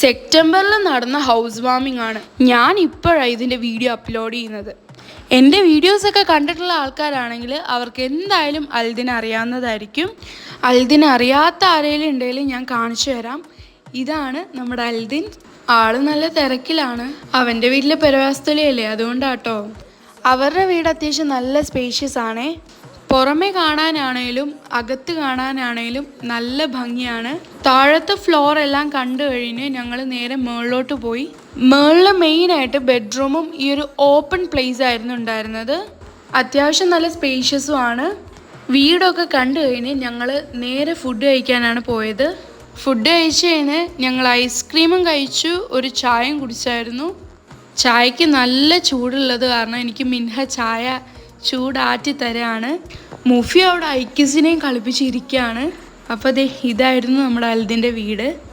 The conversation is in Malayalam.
സെപ്റ്റംബറിൽ നടന്ന ഹൗസ് വാമിംഗ് ആണ് ഞാൻ ഇപ്പോഴാണ് ഇതിന്റെ വീഡിയോ അപ്ലോഡ് ചെയ്യുന്നത്. എന്റെ വീഡിയോസൊക്കെ കണ്ടിട്ടുള്ള ആൾക്കാരാണെങ്കിൽ അവർക്ക് എന്തായാലും അൽദിന അറിയാവുന്നതായിരിക്കും. അൽദിന അറിയാത്ത ആരെങ്കിലും ഉണ്ടെങ്കിൽ ഞാൻ കാണിച്ചു തരാം. ഇതാണ് നമ്മുടെ അൽദിൻ. ആൾ നല്ല തിരക്കിലാണ്. അവന്റെ വീട്ടിലെ പെരവാസ്തുലയല്ലേ അതുകൊണ്ടാട്ടോ. അവരുടെ വീട് അത്യാവശ്യം നല്ല സ്പേഷ്യസ് ആണേ. പുറമെ കാണാനാണേലും അകത്ത് കാണാനാണേലും നല്ല ഭംഗിയാണ്. താഴത്തെ ഫ്ലോർ എല്ലാം കണ്ടു കഴിഞ്ഞ് ഞങ്ങൾ നേരെ മുകളിലോട്ട് പോയി. മുകളിൽ മെയിനായിട്ട് ബെഡ്റൂമും ഈ ഒരു ഓപ്പൺ പ്ലേസ് ആയിരുന്നു ഉണ്ടായിരുന്നത്. അത്യാവശ്യം നല്ല സ്പേഷ്യസും ആണ്. വീടൊക്കെ കണ്ടു കഴിഞ്ഞ് ഞങ്ങൾ നേരെ ഫുഡ് കഴിക്കാനാണ് പോയത്. ഫുഡ് കഴിച്ച് കഴിഞ്ഞ് ഞങ്ങൾ ഐസ്ക്രീമും കഴിച്ചു ഒരു ചായയും കുടിച്ചായിരുന്നു. ചായക്ക് നല്ല ചൂടുള്ളത് കാരണം എനിക്ക് മിൻഹ ചായ ചൂടാറ്റി തരാണ്. മുഫി അവിടെ ഐക്യസിനെയും കളിപ്പിച്ചിരിക്കുകയാണ്. അപ്പോൾ ദേ ഇതായിരുന്നു നമ്മുടെ അൽദിന്റെ വീട്.